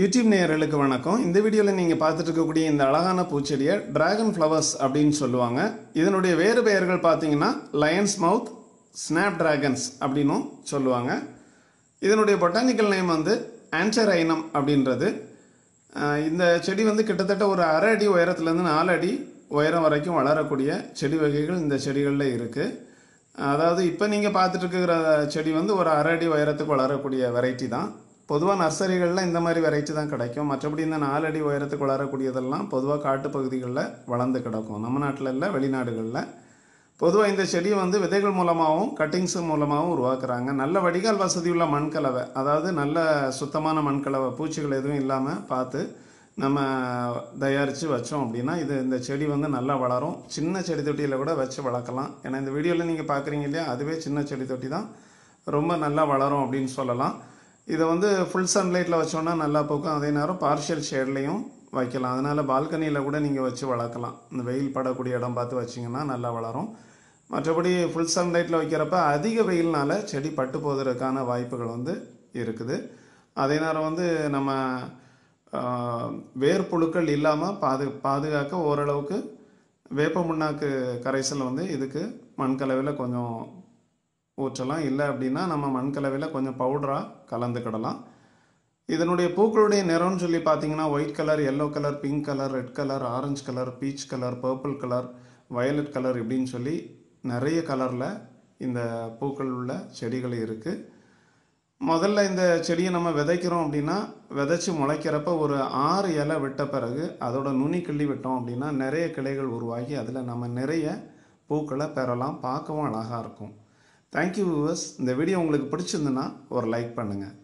YouTube நேயர்களுக்கு வணக்கம். இந்த வீடியோவில் நீங்கள் பார்த்துட்டு இருக்கக்கூடிய இந்த அழகான பூச்செடியை டிராகன் ஃப்ளவர்ஸ் அப்படின்னு சொல்லுவாங்க. இதனுடைய வேறு பெயர்கள் பார்த்தீங்கன்னா லயன்ஸ் மவுத் ஸ்னாப் டிராகன்ஸ் அப்படின்னும் சொல்லுவாங்க. இதனுடைய பொட்டானிக்கல் நேம் வந்து ஆன்சரைனம் அப்படின்றது. இந்த செடி வந்து கிட்டத்தட்ட ஒரு அரை அடி உயரத்துலேருந்து நாலு அடி உயரம் வரைக்கும் வளரக்கூடிய செடி வகைகள் இந்த செடிகளில் இருக்குது அதாவது இப்போ நீங்கள் பார்த்துட்டு இருக்கிற செடி வந்து ஒரு அரை அடி உயரத்துக்கு வளரக்கூடிய வெரைட்டி தான். பொதுவாக நர்சரிகளில் இந்த மாதிரி வெரைட்டி தான் கிடைக்கும். மற்றபடி இந்த நாலு அடி உயரத்துக்கு வளரக்கூடியதெல்லாம் பொதுவாக காட்டு பகுதிகளில் வளர்ந்து கிடக்கும். நம்ம நாட்டில் இல்லை வெளிநாடுகளில். பொதுவாக இந்த செடியை வந்து விதைகள் மூலமாகவும் கட்டிங்ஸ் மூலமாகவும் உருவாக்குறாங்க. நல்ல வடிகால் வசதி உள்ள மண்கலவை அதாவது நல்ல சுத்தமான மண்கலவை பூச்சிகள் எதுவும் இல்லாமல் பார்த்து நம்ம தயாரித்து வச்சோம் அப்படின்னா இது இந்த செடி வந்து நல்லா வளரும். சின்ன செடி தொட்டியில் கூட வச்சு வளர்க்கலாம். ஏன்னா இந்த வீடியோவில் நீங்கள் பார்க்குறீங்க இல்லையா அதுவே சின்ன செடி தொட்டி தான். ரொம்ப நல்லா வளரும் அப்படின்னு சொல்லலாம். இதை வந்து ஃபுல் சன்லைட்டில் வச்சோன்னா நல்லா பூக்கும். அதே நேரம் பார்ஷியல் ஷேட்லேயும் வைக்கலாம். அதனால் பால்கனியில் கூட நீங்கள் வச்சு வளர்க்கலாம். இந்த வெயில் படக்கூடிய இடம் பார்த்து வச்சிங்கன்னா நல்லா வளரும். மற்றபடி ஃபுல் சன்லைட்டில் வைக்கிறப்ப அதிக வெயில்னால் செடி பட்டு போவதற்கான வாய்ப்புகள் வந்து இருக்குது. அதே நேரம் வந்து நம்ம வேர்ப்புழுக்கள் இல்லாமல் பாது பாதுகாக்க ஓரளவுக்கு வேப்ப முன்னாக்கு கரைசல் வந்து இதுக்கு மண்கலவில் கொஞ்சம் ஊற்றலாம். இல்லை அப்படின்னா நம்ம மண்கலவையில் கொஞ்சம் பவுடராக கலந்துக்கிடலாம். இதனுடைய பூக்களுடைய நிறம்னு சொல்லி பார்த்தீங்கன்னா white colour yellow colour pink colour red colour orange colour peach colour purple colour violet colour இப்படின்னு சொல்லி நிறைய கலரில் இந்த பூக்கள் உள்ள செடிகள் இருக்குது முதல்ல இந்த செடியை நம்ம விதைக்கிறோம் அப்படின்னா விதைச்சி முளைக்கிறப்ப ஒரு ஆறு இலை விட்ட பிறகு அதோட நுனி கிள்ளி விட்டோம் அப்படின்னா நிறைய கிளைகள் உருவாகி அதில் நம்ம நிறைய பூக்களை பெறலாம். பார்க்கவும் அழகாக இருக்கும். தேங்க்யூ வியூவர்ஸ் இந்த வீடியோ உங்களுக்கு பிடிச்சிருந்துன்னா ஒரு லைக் பண்ணுங்கள்